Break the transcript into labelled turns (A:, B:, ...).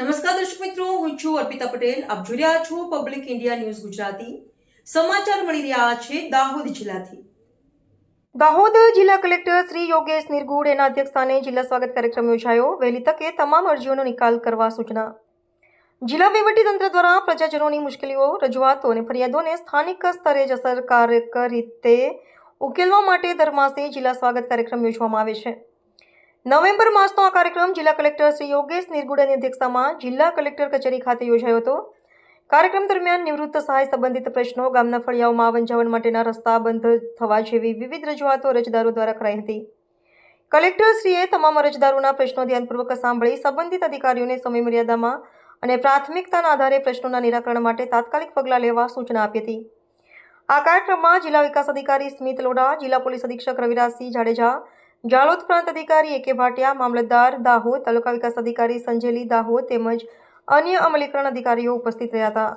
A: નમસ્કાર દર્શક મિત્રો, હું છું અર્પિતા પટેલ. આપ જોઈ રહ્યા છો પબ્લિક ઇન્ડિયા ન્યૂઝ ગુજરાતી. સમાચાર મળી રહ્યા છે દાહોદ જિલ્લાથી. દાહોદ જિલ્લા કલેક્ટર શ્રી યોગેશ નિર્ગુડ એના અધ્યક્ષસ્થાને જિલ્લા સ્વાગત કાર્યક્રમ યોજાયો. વહેલી તકે તમામ અરજીઓનો નિકાલ કરવા સૂચના. જિલ્લા વહીવટીતંત્ર દ્વારા પ્રજાજનોની મુશ્કેલીઓ રજૂઆતો અને ફરિયાદોને સ્થાનિક સ્તરે જ અસરકારક રીતે ઉકેલવા માટે દર માસે જિલ્લા સ્વાગત કાર્યક્રમ યોજવામાં આવે છે. નવેમ્બર માસનો આ કાર્યક્રમ જિલ્લા કલેક્ટર શ્રી યોગેશ નિર્ગુડાની અધ્યક્ષતામાં જિલ્લા કલેક્ટર કચેરી ખાતે યોજાયો હતો. કાર્યક્રમ દરમિયાન નિવૃત્ત સહાય સંબંધિત પ્રશ્નો, ગામના ફળિયાઓમાં આવન જાવન માટેના રસ્તા બંધ થવા જેવી વિવિધ રજૂઆતો અરજદારો દ્વારા કરાઈ હતી. કલેક્ટરશ્રીએ તમામ અરજદારોના પ્રશ્નો ધ્યાનપૂર્વક સાંભળી સંબંધિત અધિકારીઓને સમયમર્યાદામાં અને પ્રાથમિકતાના આધારે પ્રશ્નોના નિરાકરણ માટે તાત્કાલિક પગલાં લેવા સૂચના આપી હતી. આ કાર્યક્રમમાં જિલ્લા વિકાસ અધિકારી સ્મિત લોઢા, જિલ્લા પોલીસ અધિક્ષક રવિરાજસિંહ જાડેજા જાલોદ પ્રાંત અધિકારી એકે ભાટિયા, મામલતદાર દાહોદ તાલુકા વિકાસ અધિકારી સંજેલી દાહોદ તેમજ અન્ય અમલીકરણ અધિકારીઓ ઉપસ્થિત રહ્યા હતા.